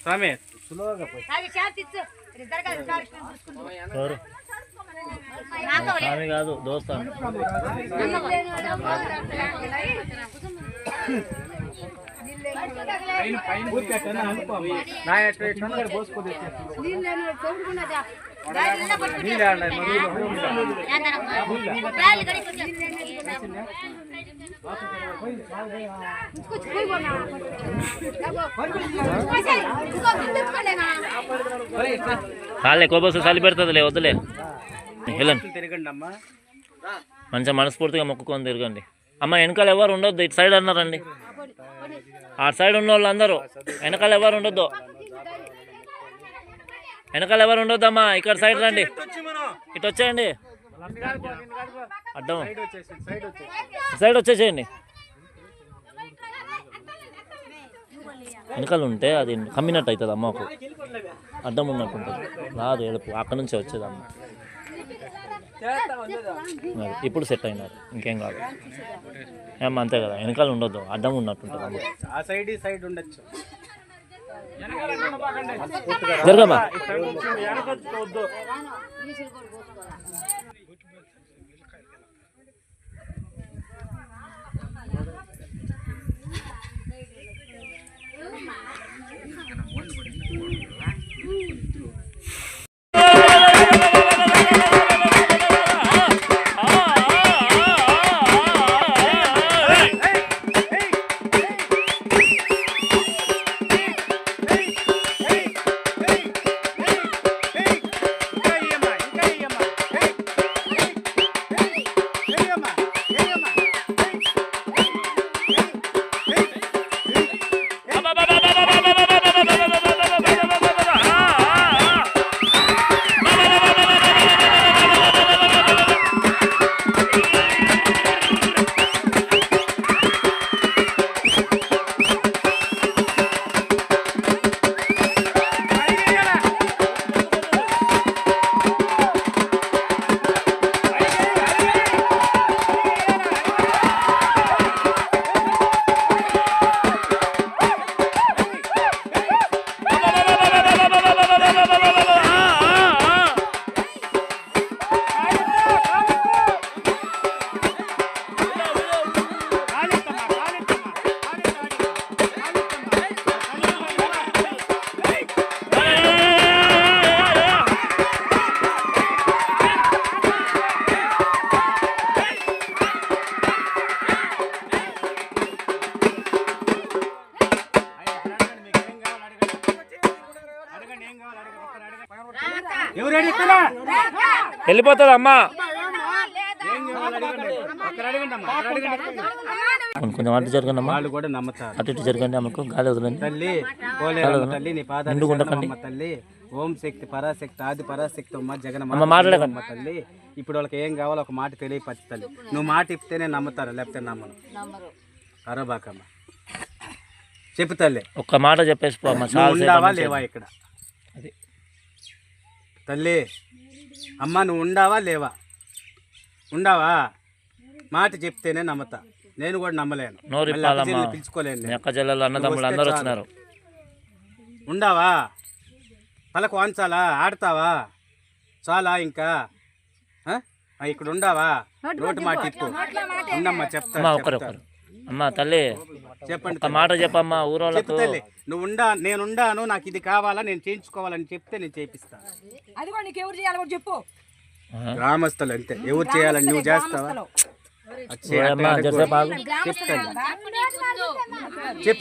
స్వామి సులువుగా పోయి. స్వామి కాదు. నా ఎట్లా పోసుకోదు పట్టుకుంటే నీళ్ళు చాలే కోపస్ చలి పెడుతుందిలే వద్దులే. హెలన్ తిరగండి అమ్మా. మంచిగా మనస్ఫూర్తిగా మొక్కుకొని తిరగండి. అమ్మ వెనకాల ఎవరు ఉండొద్దు ఇటు సైడ్ అన్నారండి. ఆ సైడ్ ఉన్న వాళ్ళు అందరూ వెనకాల ఎవరు ఉండొద్దు. వెనకాల ఎవరు ఉండొద్దు అమ్మా ఇక్కడ సైడ్ రండి. ఇటు వచ్చేయండి. అడ్డం. సైడ్ వచ్చేసేయండి. వెనకాల ఉంటే అది కమ్మినట్టు అవుతుంది అమ్మకు అడ్డం ఉన్నట్టు ఉంటుంది. రాదు ఎడుపు అక్కడ నుంచే వచ్చేది అమ్మ. ఇప్పుడు సెట్ అయినారు. ఇంకేం కాదు. ఏమో అంతే కదా. వెనకాల ఉండొద్దు. అడ్డం ఉన్నట్టుంటుంది అమ్మ. ఆ సైడ్ ఈ సైడ్ ఉండొచ్చు. జరగమ్మా ganang wala. అక్కడ అడగండి కొంచెం కొంచెం అటు జరగండి అమ్మా. వాళ్ళు కూడా నమ్ముతారు. అటు ఇటు జరగండి అమ్మకు. గాలి వదలండి. తల్లి నీ పాదాలు. అమ్మ తల్లి. ఓం శక్తి పరాశక్తి ఆది పరాశక్తి అమ్మ జగన్ అమ్మ మాట్లాడకండి. అమ్మ తల్లి ఇప్పుడు వాళ్ళకి ఏం కావాలో ఒక మాట తెలియపరచు తల్లి. నువ్వు మాట ఇస్తేనే నమ్ముతారు లేకపోతే నమ్మను అరబాకమ్మ. చెప్పు తల్లి. ఒక్క మాట చెప్పేసి పో అమ్మ. నువ్వు చాలా ఉండావా సేపు లేవా ఇక్కడ? అది. తల్లి అమ్మ నువ్వు ఉండావా లేవా? ఉండవా? మాట చెప్తేనే నమ్ముతా. నేను కూడా నమ్మలేను. పిలుచుకోలేను. అక్క అన్నదమ్ములు అందరూ వచ్చినారు. ఉండవా? పలకు వాంచాలా? ఆడతావా? చాలా ఇంకా? ఇక్కడ ఉండవా? నోటి మాట ఇప్పు. ఉండమ్మా చెప్తా అమ్మ తల్లి చెప్పండి మాట చెప్పమ్మా చెప్పు ఊరోళ్ళకు నువ్వు ఉండా నేను ఉండాను నాకు ఇది కావాలా నేను చేయించుకోవాలని చెప్తే నేను చేపిస్తాను అదిగో నీకు ఎవరు చేయాలి కూడా చెప్పు. గ్రామస్తులు అంతే. ఎవరు చేయాలని నువ్వు చేస్తావా?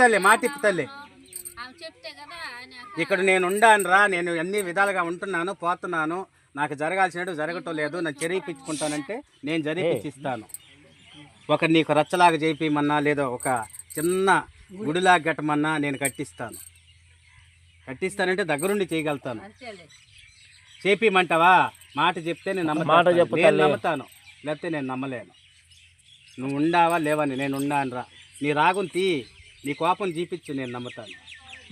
అది మాట ఇప్పు తల్లి. ఇక్కడ నేను ఉండాను రా నేను అన్ని విధాలుగా ఉంటున్నాను పోతున్నాను. నాకు జరగాల్సినట్టు జరగటం లేదు. నేను జరిపించుకుంటానంటే నేను జరిపించిస్తాను ఒక నీకు రచ్చలాగా చేపిమన్నా లేదా ఒక చిన్న గుడిలాగా కట్టమన్నా నేను కట్టిస్తాను. కట్టిస్తానంటే దగ్గరుండి చేయగలుగుతాను. చేపిమంటావా? మాట చెప్తే నేను మాట చెప్పు నేను. నమ్ముతాను. లేకపోతే నేను నమ్మలేను. నువ్వు ఉండావా లేవని నేను ఉన్నాను రా నీ రాగుని తీ. నీ కోపం చూపించు నేను నమ్ముతాను.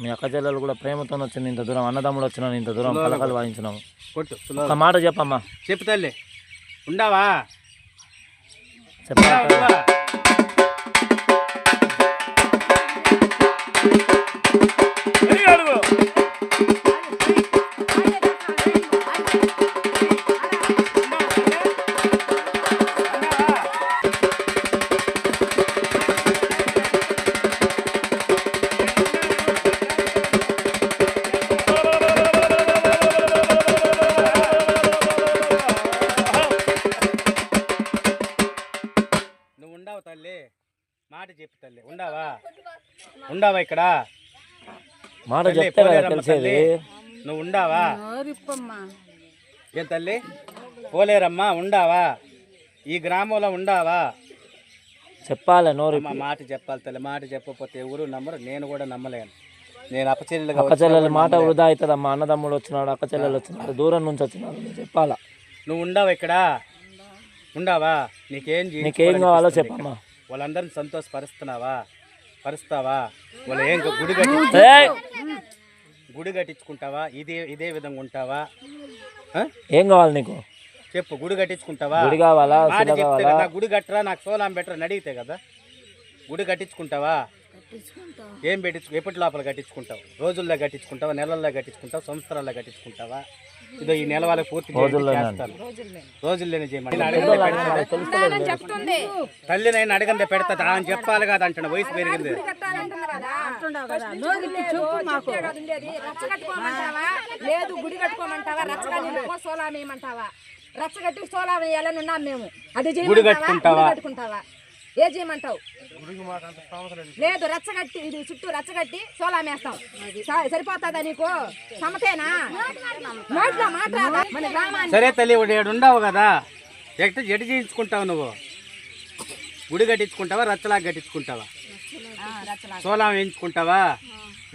మీ అక్క చెల్లెలు కూడా ప్రేమతో వచ్చింది ఇంత దూరం. అన్నదమ్ములు వచ్చినాను ఇంత దూరం పలకలు వాయించినాము కొట్టు ఒక. మాట చెప్పమ్మా. చెప్పు తల్లి. ఉండావా? చెప్పాలి అడుగు ఉండవా ఇక్కడ? మాట చెప్తే తెలిసేది. నువ్వు ఉండవా ఏం తల్లి? పోలేరమ్మా ఉండవా? ఈ గ్రామంలో ఉండవా? చెప్పాలి నోరు మాట చెప్పాలి తల్లి మాట చెప్పకపోతే ఎవరు నమ్మరు నేను కూడా నమ్మలేను. నేను అపచెల్లెలుగా అక్క చెల్లెల మాట వృధా అవుతుందమ్మా అన్నదమ్ముడు వచ్చినాడు అక్క చెల్లెలు వచ్చినాడు దూరం నుంచి వచ్చినాడు నువ్వు చెప్పాలా? నువ్వు ఉండవు ఇక్కడ? ఉండవా? నీకేం నీకేం కావాలో చెప్పమ్మా? వాళ్ళందరిని సంతోషపరుస్తున్నావా? పరుస్తావా? వాళ్ళు ఏం గుడి కట్టి! గుడి కట్టించుకుంటావా? ఇదే ఇదే విధంగా ఉంటావా? ఏం కావాలి నీకు? చెప్పు గుడి కట్టించుకుంటావా? గుడి కావాలా? గుడి కట్టరా నాకు సోలాం బెటరా అని అడిగితే కదా. గుడి కట్టించుకుంటావా? ఏం పెట్టించు ఎప్పటి లోపల కట్టించుకుంటావు? రోజుల్లో కట్టించుకుంటావా? నెలల్లో కట్టించుకుంటావా? సంవత్సరాల్లో కట్టించుకుంటావా? ఇదో ఈ నెల వాళ్ళకి పూర్తి. చేస్తాను. రోజుల్లోనే. చేయమని. తల్లి నేను అడగందే పెడతా అని చెప్పాలి కదా అంటున్నా. వయసు పెరిగింది. లేదు గుడి కట్టుకోమంటావా? రచ్చగా నిలుపో సోలాం వేయాలని ఉన్నాం మేము. అది గుడి? కట్టుకుంటావా? ఏ చేయమంటావు? లేదు రచ్చగట్టి ఇది చుట్టూ రచ్చగట్టి సోలాం వేస్తాం స- సరిపోతుందా నీకు? సమతేనా నోట్లో మాట్లాడా మన గ్రామాన్ని. సరే తల్లి ఇప్పుడు ఏడు ఉండవు కదా. ఎట్ ఎటు చేయించుకుంటావు నువ్వు? గుడి కట్టించుకుంటావా రచ్చలాగా కట్టించుకుంటావా? సోలాం వేయించుకుంటావా?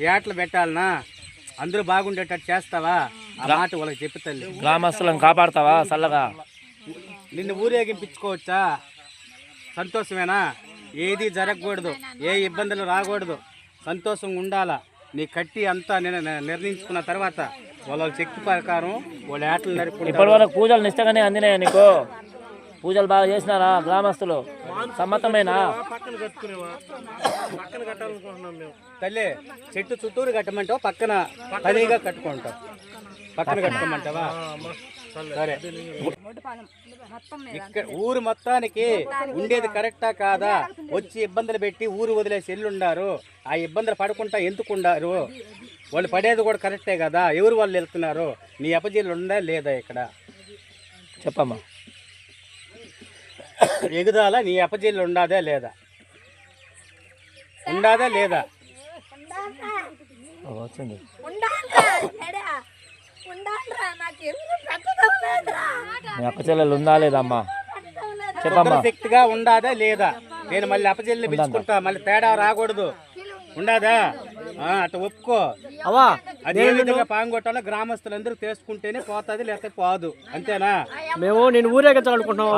ఏటలు పెట్టాలనా? అందరూ బాగుండేటట్టు చేస్తావా? ఆ మాట వాళ్ళకి చెప్పు తల్లి. గ్రామస్తులను కాపాడతావా చల్లగా? నిన్ను ఊరేగింపించుకోవచ్చా సంతోషమేనా? ఏది జరగకూడదు ఏ ఇబ్బందులు రాకూడదు. సంతోషంగా ఉండాలా? నీ కట్టి అంతా నేను నిర్ణయించుకున్న తర్వాత వాళ్ళ శక్తి ప్రకారం వాళ్ళ ఏటలు ఇప్పటి నరుపుకుంటారు వరకు పూజలు నిష్టగానే అందినాయా నీకు? పూజలు బాగా చేసినారా గ్రామస్తులు? సమ్మతమేనా? తల్లి చెట్టు చుట్టూరు కట్టమంటావా? పక్కన పదిగా కట్టుకుంటావు. పక్కన కట్టుకోమంటావా? సరే. ఇక్కడ ఊరు మొత్తానికి ఉండేది కరెక్టా కాదా? వచ్చి ఇబ్బందులు పెట్టి ఊరు వదిలేసి ఎల్లుండారు. ఆ ఇబ్బందులు పడకుండా ఎందుకుండారు? వాళ్ళు పడేది కూడా కరెక్టే కదా? ఎవరు వాళ్ళు వెళ్తున్నారు? నీ అపజీలు ఉందా లేదా ఇక్కడ? చెప్పమ్మా. ఎగుదాల నీ అపజీలు ఉండాదే లేదా? ఉండాదా లేదా? వచ్చింది. మీ అక్క చెల్లెలు ఉందా లేదమ్మా? చెప్పమ్మా. శక్తిగా ఉండాదా లేదా? నేను మళ్ళీ అపజల్లి పిలుచుకుంటా మళ్ళీ తేడా రాకూడదు. ఉండాదా? ఆ, అట్లా ఒప్పుకో. అవా అదే విధంగా పాంగొట్టాలో గ్రామస్తులందరూ చేసుకుంటేనే పోతుంది లేకపోతే పోదు. అంతేనా? మేము నేను ఊరేగించాలనుకుంటున్నాం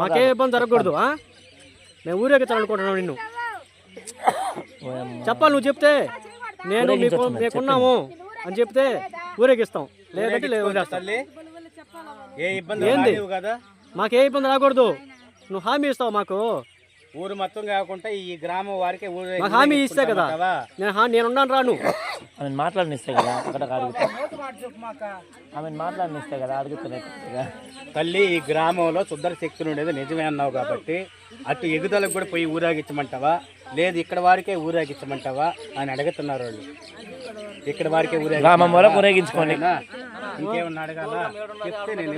మాకే ఇబ్బంది జరగకూడదు? మేము ఊరేగించాలనుకుంటున్నాం నిన్ను. చెప్పాలి నువ్వు చెప్తే. నేను మీకు మీకున్నాము అని చెప్తే. ఊరేగిస్తాం. లేదంటే లేదు వదిలేస్తాం. తల్లి. ఏ ఇబ్బంది ఏంది? కదా. మాకే ఇబ్బంది రాకూడదు. నువ్వు హామీ ఇస్తావు మాకు? ఊరు మొత్తం కాకుండా ఈ గ్రామం వారికి ఊరు హామీ ఇస్తే కదా? నేను హా- నేను ఉన్నాను రాను ఆమె మాట్లాడనిస్తే కదా అక్కడ అడుగుతా ఆమె మాట్లాడనిస్తే కదా అడుగుతున్నాయి తల్లి ఈ గ్రామంలో శుద్ధ శక్తులు ఉండేది నిజమే అన్నావు కాబట్టి అటు ఎగుదలకు కూడా పోయి ఊరాగించమంటావా? లేదు ఇక్కడ వారికే ఊరాగించమంటావా? అని అడుగుతున్నారు వాళ్ళు. ఇక్కడ వారికే ఊరేగి గ్రామం వరకు ఊరేగించుకోండి. ఇంకేమన్నా అడగాల? చెప్తే నేను